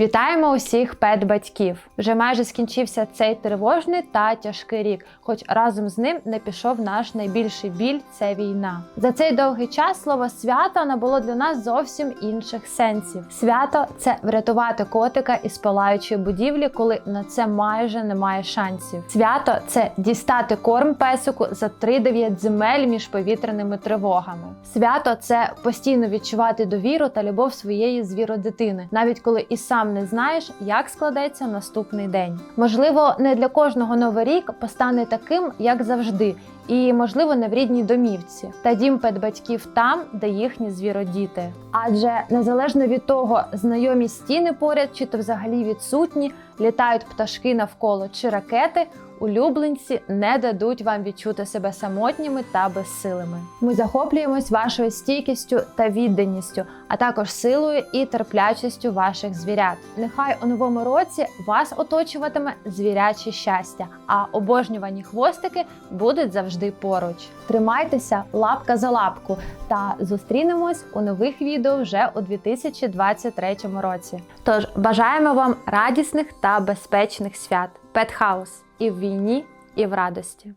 Вітаємо усіх пет-батьків! Вже майже скінчився цей тривожний та тяжкий рік, хоч разом з ним не пішов наш найбільший біль це війна. За цей довгий час слово свято набуло для нас зовсім інших сенсів. Свято це врятувати котика із палаючої будівлі, коли на це майже немає шансів. Свято це дістати корм песику за 3-9 земель між повітряними тривогами. Свято це постійно відчувати довіру та любов своєї звіродитини, навіть коли і сам не знаєш, як складеться наступний день. Можливо, не для кожного новий рік постане таким, як завжди. І, можливо, не в рідній домівці, та дім педбатьків там, де їхні звіродіти. Адже незалежно від того, знайомі стіни поряд чи то взагалі відсутні, літають пташки навколо чи ракети, улюбленці не дадуть вам відчути себе самотніми та безсилими. Ми захоплюємось вашою стійкістю та відданістю, а також силою і терплячістю ваших звірят. Нехай у новому році вас оточуватиме звіряче щастя, а обожнювані хвостики будуть завжди поруч. Тримайтеся лапка за лапку та зустрінемось у нових відео вже у 2023 році. Тож бажаємо вам радісних та безпечних свят, Петхаус і в війні, і в радості.